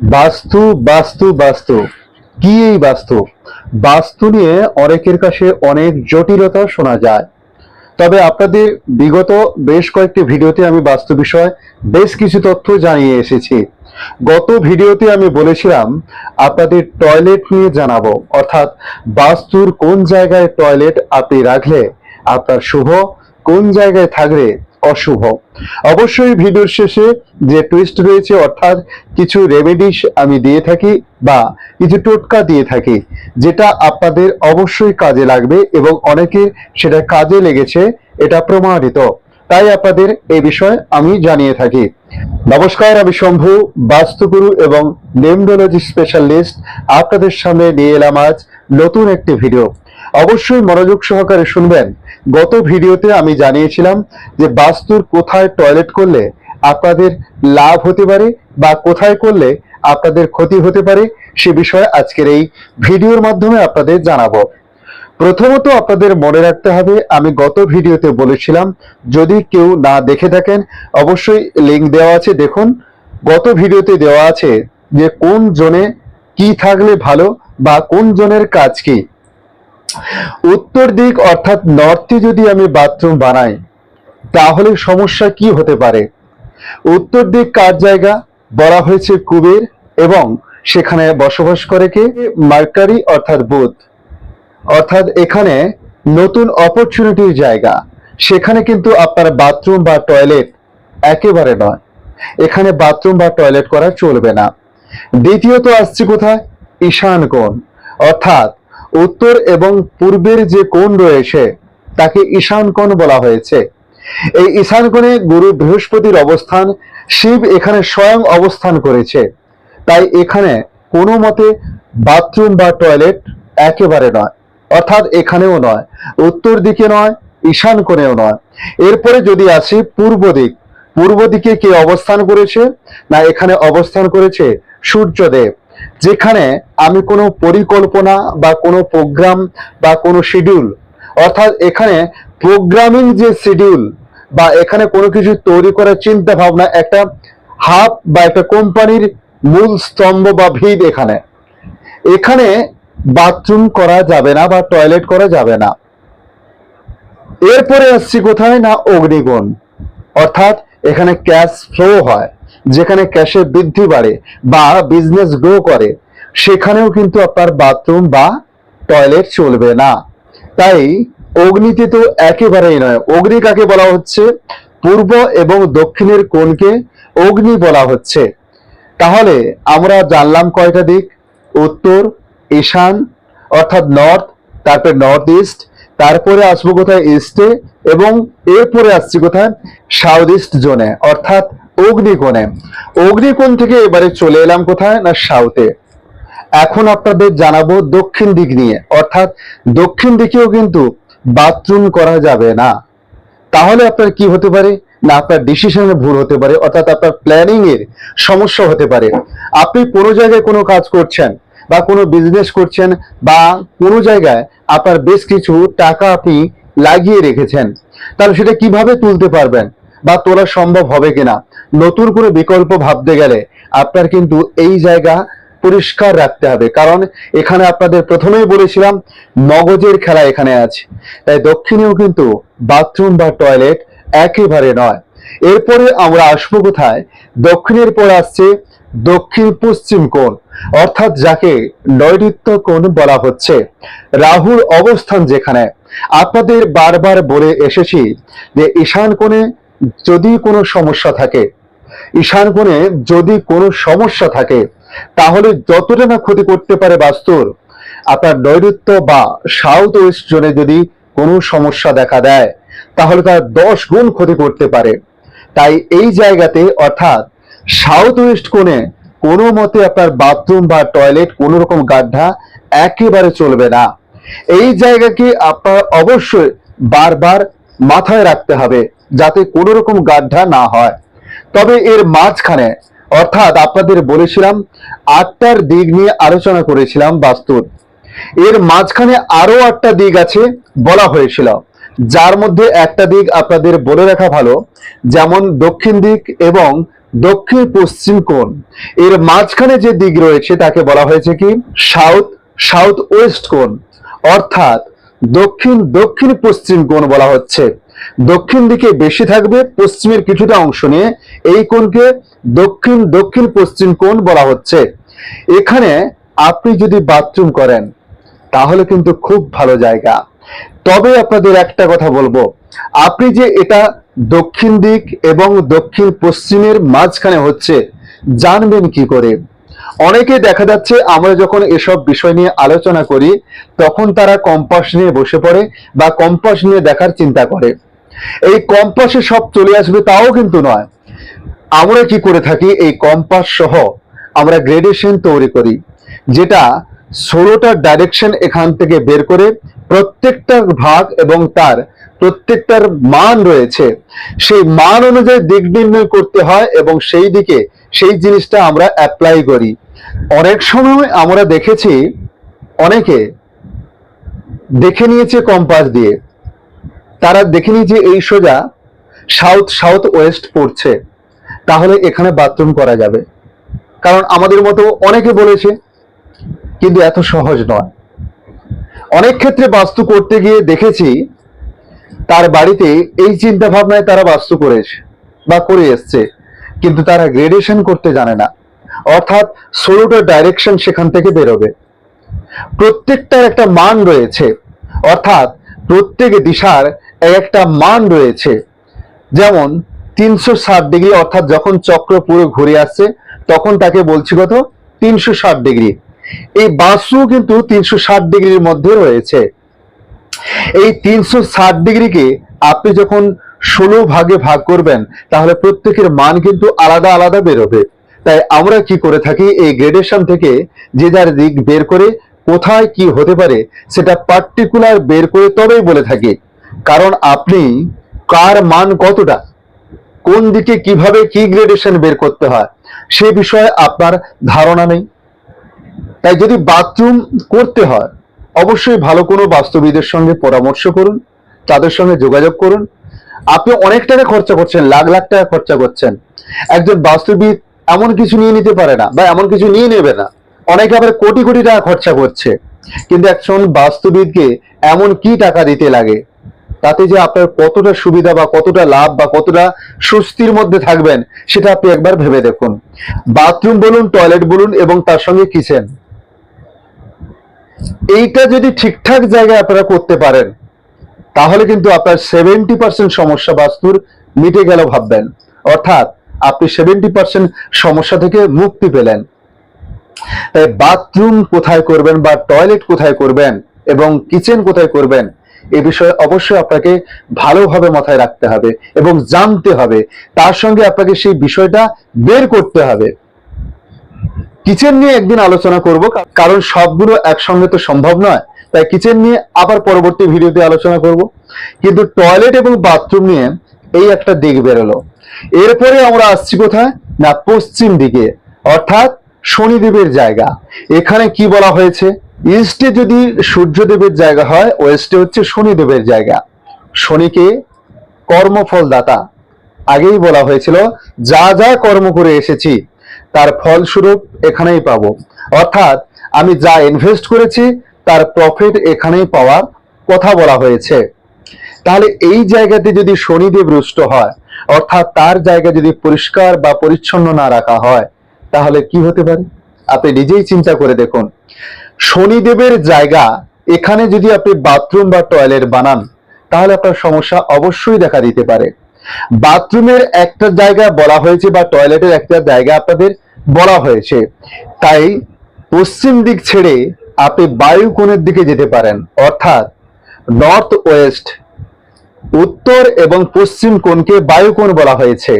বাস্তু বাস্তু বাস্তু। কি এই বাস্তু? বাস্তু নিয়ে অনেকের কাছে অনেক জটিলতা শোনা যায়। তবে আপনাদের বিগত বেশ কয়েকটি ভিডিওতে আমি বাস্তু বিষয়ে বেশ কিছু তথ্য জানিয়ে এসেছি। গত ভিডিওতে আমি বলেছিলাম, আপনাদের টয়লেট নিয়ে জানাব। অর্থাৎ বাস্তুর কোন জায়গায় টয়লেট আপনি রাখলে আপনার শুভ, কোন জায়গায় থাকলে অশুভ। অবশ্যই ভিডিওর শেষে যে টুইস্ট রয়েছে, অর্থাৎ কিছু রেমেডিস আমি দিয়ে থাকি বা কিছু টোটকা দিয়ে থাকি, যেটা আপনাদের অবশ্যই কাজে লাগবে এবং অনেকের সেটা কাজে লেগেছে, এটা প্রমাণিত। তাই আপনাদের এই বিষয়ে আমি জানিয়ে থাকি। নমস্কার, আমি শম্ভু, বাস্তুগুরু এবং নেমডোলজি স্পেশালিস্ট আপনাদের সামনে নিয়ে এলাম আজ নতুন একটি ভিডিও অবশ্যই মনোযোগ সহকারে শুনবেন। গত ভিডিওতে আমি জানিয়েছিলাম যে বাস্তুর কোথায় টয়লেট করলে আপনাদের লাভ হতে পারে বা কোথায় করলে আপনাদের ক্ষতি হতে পারে সে বিষয়ে আজকের এই ভিডিওর মাধ্যমে আপনাদের জানাব। প্রথমত আপনাদের মনে রাখতে হবে, আমি গত ভিডিওতে বলেছিলাম, যদি কেউ না দেখে থাকেন, অবশ্যই লিংক দেওয়া আছে। দেখুন, গত ভিডিওতে দেওয়া আছে যে কোন জোনে কি থাকলে ভালো বা কোন জনের কাজ কি। উত্তর দিক অর্থাৎ নর্থে যদি আমি বাথরুম বানাই, তাহলে সমস্যা কি হতে পারে? উত্তর দিক কার জায়গা? বলা হয়েছে কুবের এবং সেখানে বসবাস করে কে? মার্কারি অর্থাৎ বুধ। অর্থাৎ এখানে নতুন অপরচুনিটির জায়গা। সেখানে কিন্তু আপনার বাথরুম বা টয়লেট একেবারে নয়। এখানে বাথরুম বা টয়লেট করা চলবে না। দ্বিতীয়ত আসছে কোথায়? ঈশান কোণ। অর্থাৎ উত্তর এবং পূর্বের যে কোণ রয়েছে, তাকে ঈশান কোণ বলা হয়েছে। এই ঈশান কোণে গুরু বৃহস্পতির অবস্থান, শিব এখানে স্বয়ং অবস্থান করেছে। তাই এখানে কোনো মতে বাথরুম বা টয়লেট একেবারে নয়, অর্থাৎ এখানেও নয়, উত্তর দিকে নয়, ঈশান কোণেও নয়। এরপরে যদি আসি পূর্ব দিক, পূর্ব দিকে কে অবস্থান করেছে? না, এখানে অবস্থান করেছে সূর্যদেব। যেখানে আমি কোনো পরিকল্পনা বা কোনো প্রোগ্রাম বা কোনো শিডিউল অর্থাৎ এখানে প্রোগ্রামিং যে শিডিউল বা এখানে কোনো কিছু তৈরি করার চিন্তা ভাবনা একটা হাব বা একটা কোম্পানির মূল স্তম্ভ বা ভিত এখানে। এখানে বাথরুম করা যাবে না বা টয়লেট করা যাবে না। এরপরে আসছি কোথায়? না অগ্নিগণ অর্থাৎ এখানে ক্যাশ ফ্লো হয়। যেখানে ক্যাশের বৃদ্ধি বাড়ে বা বিজনেস গ্রো করে, সেখানেও কিন্তু আপনার বাথরুম বা টয়লেট চলবে না। তাই অগ্নিতে তো একেবারেই নয়। অগ্নি কাকে বলা হচ্ছে? পূর্ব এবং দক্ষিণের কোণকে অগ্নি বলা হচ্ছে। তাহলে আমরা জানলাম কয়টা দিক? উত্তর, ঈশান, অর্থাৎ নর্থ তারপরে নর্থ ইস্ট তারপরে আসব কোথায়? ইস্টে এবং এরপরে আসছি কোথায়? সাউথ ইস্ট জোনে অর্থাৎ অগ্নিকোণে। অগ্নিকোণ থেকে এবারে চলে এলাম কোথায়? না, সাউথে। এখন আপনাদের জানাব দক্ষিণ দিক নিয়ে। অর্থাৎ দক্ষিণ দিকেও কিন্তু বাথরুম করা যাবে না। তাহলে আপনার কি হতে পারে? না, আপনার ডিসিশনে ভুল হতে পারে। অর্থাৎ আপনার প্ল্যানিং এর সমস্যা হতে পারে। আপনি কোনো জায়গায় কোনো কাজ করছেন বা কোনো বিজনেস করছেন বা কোনো জায়গায় আপনার বেশ কিছু টাকা আপনি লাগিয়ে রেখেছেন, তাহলে সেটা কীভাবে তুলতে পারবেন বা তোলা সম্ভব হবে কিনা? নতুন কোনো বিকল্প ভাবতে গেলে আপনার কিন্তু এই জায়গা পরিষ্কার রাখতে হবে। কারণ এখানে আপনাদের প্রথমেই বলেছিলাম, মগজের খেলা এখানে আছে। তাই দক্ষিণেও কিন্তু বাথরুম বা টয়লেট একেবারে নয়। এরপরে আমরা আসব কোথায়? দক্ষিণের পর আসছে দক্ষিণ পশ্চিম কোণ, অর্থাৎ যাকে নৈরিত্য কোণ বলা হচ্ছে। রাহুর অবস্থান যেখানে, আপনাদের বারবার বলে এসেছি যে ঈশান কোণে যদি কোনো সমস্যা থাকে ঈশান কোণে যদি কোনো সমস্যা থাকে, তাহলে যতটা না ক্ষতি করতে পারে বাস্তুর, আপনার নৈಋত্য বা সাউথ ওয়েস্ট জোনে যদি কোনো সমস্যা দেখা দেয়, তাহলে তার দশ গুণ ক্ষতি করতে পারে। তাই এই জায়গাতে, অর্থাৎ সাউথ ওয়েস্ট কোণে কোনো মতে আপনার বাথরুম বা টয়লেট কোনো রকম গাড্ডা একেবারে চলবে না। এই জায়গাকে আপনার অবশ্যই বারবার মাথায় রাখতে হবে, যাতে কোনো রকম গাড্ডা না হয়। তবে এর মাঝখানে, অর্থাৎ আপনাদের বলেছিলাম, আটটার দিক নিয়ে আলোচনা করেছিলাম বাস্তুর। এর মাঝখানে আরও আটটা দিক আছে বলা হয়েছিল। যার মধ্যে একটা দিক আপনাদের বলে রাখা ভালো, যেমন দক্ষিণ দিক এবং দক্ষিণ পশ্চিম কোণ। এর মাঝখানে যে দিক রয়েছে তাকে বলা হয়েছে কি? সাউথ সাউথ ওয়েস্ট কোণ। অর্থাৎ দক্ষিণ দক্ষিণ পশ্চিম কোণ বলা হচ্ছে। দক্ষিণ দিকে বেশি থাকবে, পশ্চিমের কিছুটা অংশ নিয়ে। এই কোণকে দক্ষিণ দক্ষিণ, পশ্চিম কোণ বলা হচ্ছে। এখানে আপনি যদি বাথরুম করেন, তাহলে কিন্তু খুব ভালো জায়গা। তবে আপনাদের একটা কথা বলব, আপনি যে এটা দক্ষিণ দিক এবং দক্ষিণ পশ্চিমের মাঝখানে হচ্ছে, জানবেন কি করে? অনেকে দেখা যাচ্ছে আমরা যখন এসব বিষয় নিয়ে আলোচনা করি, তখন তারা কম্পাস নিয়ে বসে পড়ে বা কম্পাস নিয়ে দেখার চিন্তা করে। এই কম্পাসে সব চলে আসবে তাও কিন্তু নয়। আমরা কি করে থাকি এই কম্পাস সহ আমরা গ্রেডেশন তৈরি করি, যেটা ষোলোটা ডাইরেকশন এখান থেকে বের করে প্রত্যেকটা ভাগ এবং তার প্রত্যেকটার মান রয়েছে। সেই মান অনুযায়ী দিক নির্ণয় করতে হয় এবং সেই দিকে সেই জিনিসটা আমরা অ্যাপ্লাই করি। অনেক সময় আমরা দেখেছি, অনেকে দেখে নিয়েছে কম্পাস দিয়ে। তারা দেখেনি যে এই সোজা সাউথ সাউথ ওয়েস্ট পড়ছে। তাহলে এখানে বাথরুম করা যাবে। কারণ আমাদের মতো অনেকে বলেছে, কিন্তু এত সহজ নয়। অনেক ক্ষেত্রে বাস্তু করতে গিয়ে দেখেছি, তার বাড়িতে এই চিন্তা ভাবনায় তারা বাস্তু করেছে বা করে এসছে। কিন্তু তারা গ্রেডেশন করতে জানে না। অর্থাৎ ষোলোটা ডাইরেকশন সেখান থেকে বেরোবে। প্রত্যেকটার একটা মান রয়েছে। অর্থাৎ প্রত্যেক দিশার একটা মান রয়েছে। যেমন তিনশো ষাট ডিগ্রি, অর্থাৎ যখন চক্র পুরো ঘুরে আসছে, তখন তাকে বলছি কত? তিনশো ষাট ডিগ্রি। এই বাসু কিন্তু তিনশো ষাট ডিগ্রির মধ্যে রয়েছে। এই তিনশো ষাট ডিগ্রিকে আপনি যখন ষোলো ভাগে ভাগ করবেন, তাহলে প্রত্যেকের মান কিন্তু আলাদা আলাদা বেরোবে। তাই আমরা কি করে থাকি? এই গ্রেডেশন থেকে যে যার দিক বের করে, কোথায় কি হতে পারে, সেটা পার্টিকুলার বের করে তবেই বলে থাকি। কারণ আপনি কার মান কতটা, কোন দিকে কীভাবে কি গ্রেডেশন বের করতে হয়, সে বিষয়ে আপনার ধারণা নেই। তাই যদি বাথরুম করতে হয়, অবশ্যই ভালো কোনো বাস্তুবিদের সঙ্গে পরামর্শ করুন, তাদের সঙ্গে যোগাযোগ করুন। আপনি অনেক টাকা খরচা করছেন, লাখ লাখ টাকা খরচা করছেন। একজন বাস্তুবিদ এমন কিছু নিয়ে নিতে পারে না বা এমন কিছু নিয়ে নেবে না। অনেকে আবার কোটি কোটি টাকা খরচা করছে। কিন্তু একজন বাস্তুবিদকে এমন কি টাকা দিতে লাগে তাতে যে আপনার কতটা সুবিধা বা কতটা লাভ বা কতটা স্বস্তির মধ্যে থাকবেন, সেটা আপনি একবার ভেবে দেখুন। বাথরুম বলুন, টয়লেট বলুন এবং তার সঙ্গে কিচেন। এইটা যদি ঠিকঠাক জায়গায় আপনারা করতে পারেন, তাহলে কিন্তু আপনার সেভেন্টি পার্সেন্ট সমস্যা বাস্তুর মিটে গেল ভাববেন। অর্থাৎ আপনি সেভেন্টি পার্সেন্ট সমস্যা থেকে মুক্তি পেলেন। তাই বাথরুম কোথায় করবেন বা টয়লেট কোথায় করবেন এবং কিচেন কোথায় করবেন এ বিষয়ে অবশ্যই আপনাকে ভালোভাবে মাথায় রাখতে হবে এবং জানতে হবে। তার সঙ্গে আপনাকে সেই বিষয়টা বের করতে হবে। কিচেন নিয়ে একদিন আলোচনা করব, কারণ সবগুলো একসঙ্গে তো সম্ভব নয়। তাই কিচেন নিয়ে আবার পরবর্তী ভিডিওতে আলোচনা করব। কিন্তু টয়লেট এবং বাথরুম নিয়ে এই একটা দিক বেরোলো। এরপরে আমরা আসছি কোথায়? না, পশ্চিম দিকে, অর্থাৎ শনিদেবের জায়গা। এখানে কি বলা হয়েছে? ইস্টে যদি সূর্যদেবের জায়গা হয় ওয়েস্টে হচ্ছে শনিদেবের জায়গা। শনিকে কর্মফল দাতা আগেই বলা হয়েছিল, যা যা কর্ম করে এসেছি, তার ফলস্বরূপ এখানেই পাবো। অর্থাৎ, আমি যা ইনভেস্ট করেছি, তার প্রফিট এখানেই পাওয়ার কথা বলা হয়েছে। তাহলে এই জায়গাতে যদি শনিদেব রুষ্ট হয়, অর্থাৎ তার জায়গা যদি পরিষ্কার বা পরিচ্ছন্ন না রাখা হয়, তাহলে কি হতে পারে? আপনি নিজেই চিন্তা করে দেখুন। শনিদেবের জায়গা, এখানে যদি আপনি বাথরুম বা টয়লেট বানান, তাহলে আপনার সমস্যা অবশ্যই দেখা দিতে পারে। বাথরুমের একটা জায়গা বলা হয়েছে বা টয়লেটের একটা জায়গা আপনাদের বলা হয়েছে। তাই পশ্চিম দিক ছেড়ে আপনি বায়ু কোণের দিকে যেতে পারেন, অর্থাৎ নর্থ ওয়েস্ট উত্তর এবং পশ্চিম কোণকে বায়ু কোণ বলা হয়েছে।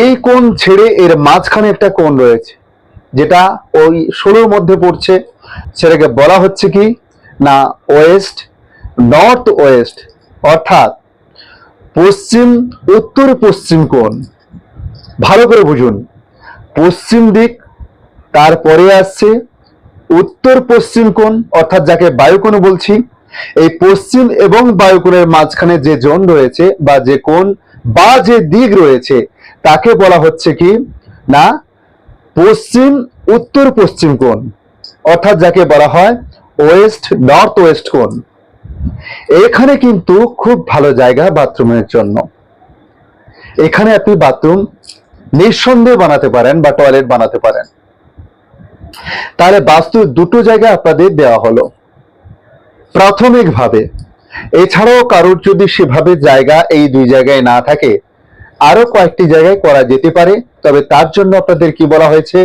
এই কোণ ছেড়ে এর মাঝখানে একটা কোণ রয়েছে, যেটা ওই ষোলোর মধ্যে পড়ছে। সেটাকে বলা হচ্ছে কি? না, ওয়েস্ট, নর্থ ওয়েস্ট, অর্থাৎ পশ্চিম, উত্তর পশ্চিম কোণ। ভালো করে বুঝুন। পশ্চিম দিক, তারপরে আসছে উত্তর পশ্চিম কোণ, অর্থাৎ যাকে বায়ুকোণ বলছি, এই পশ্চিম এবং বায়ুকোণের মাঝখানে যে জোন রয়েছে বা যে কোণ বা যে দিক রয়েছে, তাকে বলা হচ্ছে কি? না, পশ্চিম, উত্তর পশ্চিম কোণ। অর্থাৎ যাকে বলা হয় ওয়েস্ট নর্থ ওয়েস্ট কোণ এখানে কিন্তু খুব ভালো জায়গা বাথরুমের জন্য। এখানে আপনি বাথরুম নিঃসন্দেহে বানাতে পারেন বা টয়লেট বানাতে পারেন। তাহলে বাস্তু দুটো জায়গা আপনাদের দেওয়া হলো। প্রাথমিকভাবে, এছাড়াও কারোর যদি সেভাবে জায়গা এই দুই জায়গায় না থাকে আরও কয়েকটি জায়গায় করা যেতে পারে, তবে তার জন্য আপনাদের কি বলা হয়েছে?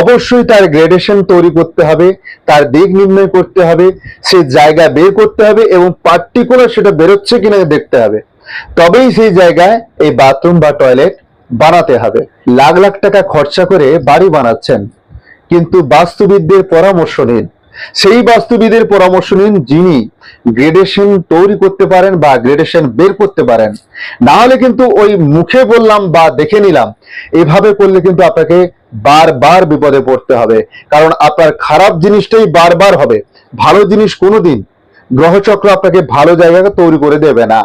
অবশ্যই তার গ্রেডেশন তৈরি করতে হবে, তার দিক নির্ণয় করতে হবে, সে জায়গা বের করতে হবে এবং পার্টিকুলার সেটা বেরোচ্ছে কিনা দেখতে হবে। তবেই সেই জায়গায় এই বাথরুম বা টয়লেট বানাতে হবে। লাখ লাখ টাকা খরচা করে বাড়ি বানাচ্ছেন। কিন্তু বাস্তুবিদদের পরামর্শ নিন। সেই বাস্তুবিদের পরামর্শ নিন যিনি গ্রেডেশন তৈরি করতে পারেন বা গ্রেডেশন বের করতে পারেন। না হলে কিন্তু ওই মুখে বললাম বা দেখে নিলাম, এভাবে করলে কিন্তু আপনাকে বারবার বিপদে পড়তে হবে। কারণ আপনার খারাপ জিনিসটাই বারবার হবে। ভালো জিনিস কোনোদিন গ্রহচক্র আপনাকে ভালো জায়গাকে তৈরি করে দেবে না।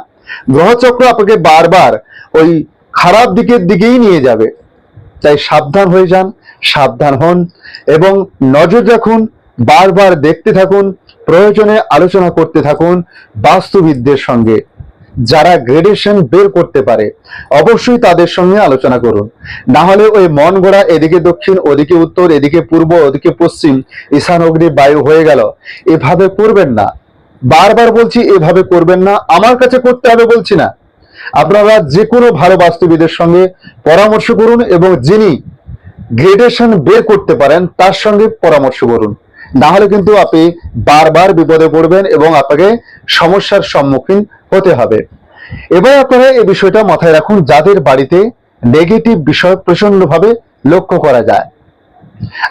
গ্রহচক্র আপনাকে বারবার ওই খারাপ দিকের দিকেই নিয়ে যাবে। তাই সাবধান হয়ে যান, সাবধান হন এবং নজর রাখুন বারবার দেখতে থাকুন, প্রয়োজনে আলোচনা করতে থাকুন বাস্তুবিদদের সঙ্গে। যারা গ্রেডেশন বের করতে পারে, অবশ্যই তাদের সঙ্গে আলোচনা করুন। না হলে ওই মন গড়া এদিকে দক্ষিণ, ওদিকে উত্তর, এদিকে পূর্ব, ওদিকে পশ্চিম, ঈশান অগ্নি বায়ু হয়ে গেল। এভাবে করবেন না। বারবার বলছি, এভাবে করবেন না। আমার কাছে করতে হবে বলছি না। আপনারা যে কোনো ভালো বাস্তুবিদের সঙ্গে পরামর্শ করুন এবং যিনি গ্রেডেশন বের করতে পারেন, তার সঙ্গে পরামর্শ করুন। না হলে কিন্তু আপনি বারবার বিপদে পড়বেন এবং আপনাকে সমস্যার সম্মুখীন হতে হবে। এবার আপনারা এই বিষয়টা মাথায় রাখুন, যাদের বাড়িতে নেগেটিভ বিষয় প্রচন্ডভাবে লক্ষ্য করা যায়।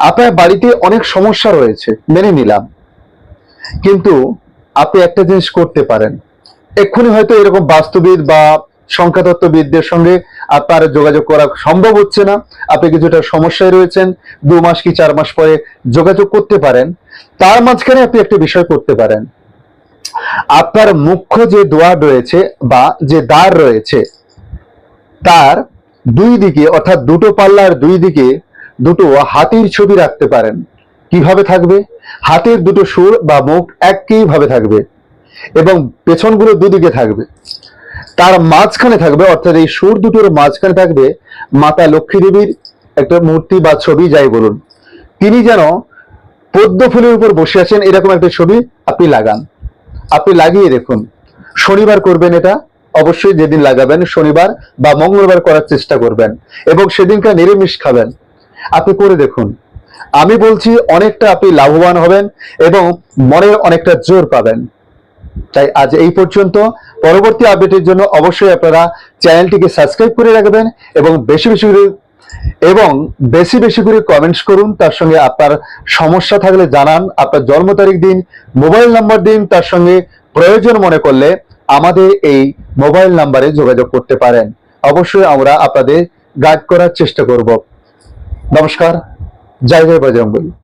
আপনার বাড়িতে অনেক সমস্যা রয়েছে, মেনে নিলাম। কিন্তু আপনি একটা জিনিস করতে পারেন। এক্ষুনি হয়তো এরকম বাস্তুবিদ বা সংখ্যাতত্ত্ববিদদের সঙ্গে আপনার যোগাযোগ করা সম্ভব হচ্ছে না। আপনি কিছুটা সমস্যায় রয়েছেন, দু মাস কি চার মাস পরে যোগাযোগ করতে পারেন। তার মাঝখানে আপনি একটা বিষয় করতে পারেন। আপনার মুখ্য যে দোয়ার রয়েছে বা যে দ্বার রয়েছে, তার দুই দিকে অর্থাৎ দুটো পাল্লার দুই দিকে দুটো হাতির ছবি রাখতে পারেন। কীভাবে থাকবে? হাতের দুটো সুর বা মুখ একই ভাবে থাকবে এবং পেছনগুলো দুদিকে থাকবে। তার মাঝখানে থাকবে, অর্থাৎ এই সুর দুটোর মাঝখানে থাকবে মাতা লক্ষ্মী দেবীর একটা মূর্তি বা ছবি, যাই বলুন। তিনি যেন পদ্ম ফুলের উপর বসে আছেন, এরকম একটা ছবি আপনি লাগান। আপনি লাগিয়ে দেখুন। শনিবার করবেন এটা, অবশ্যই যেদিন লাগাবেন, শনিবার বা মঙ্গলবার করার চেষ্টা করবেন এবং সেদিনকার নিরামিষ খাবেন। আপনি করে দেখুন। আমি বলছি, অনেকটা আপনি লাভবান হবেন এবং মনের অনেকটা জোর পাবেন। তাই আজ এই পর্যন্ত। পরবর্তী আপডেটের জন্য অবশ্যই আপনারা চ্যানেলটিকে সাবস্ক্রাইব করে রাখবেন এবং বেশি বেশি করে এবং বেশি বেশি করে কমেন্টস করুন। তার সঙ্গে আপনার সমস্যা থাকলে জানান। আপনার জন্ম তারিখ দিন মোবাইল নাম্বার দিন, তার সঙ্গে প্রয়োজন মনে করলে আমাদের এই মোবাইল নাম্বারে যোগাযোগ করতে পারেন। অবশ্যই আমরা আপনাদের গাইড করার চেষ্টা করব। নমস্কার। জয় জয় বজরঙ্গবলী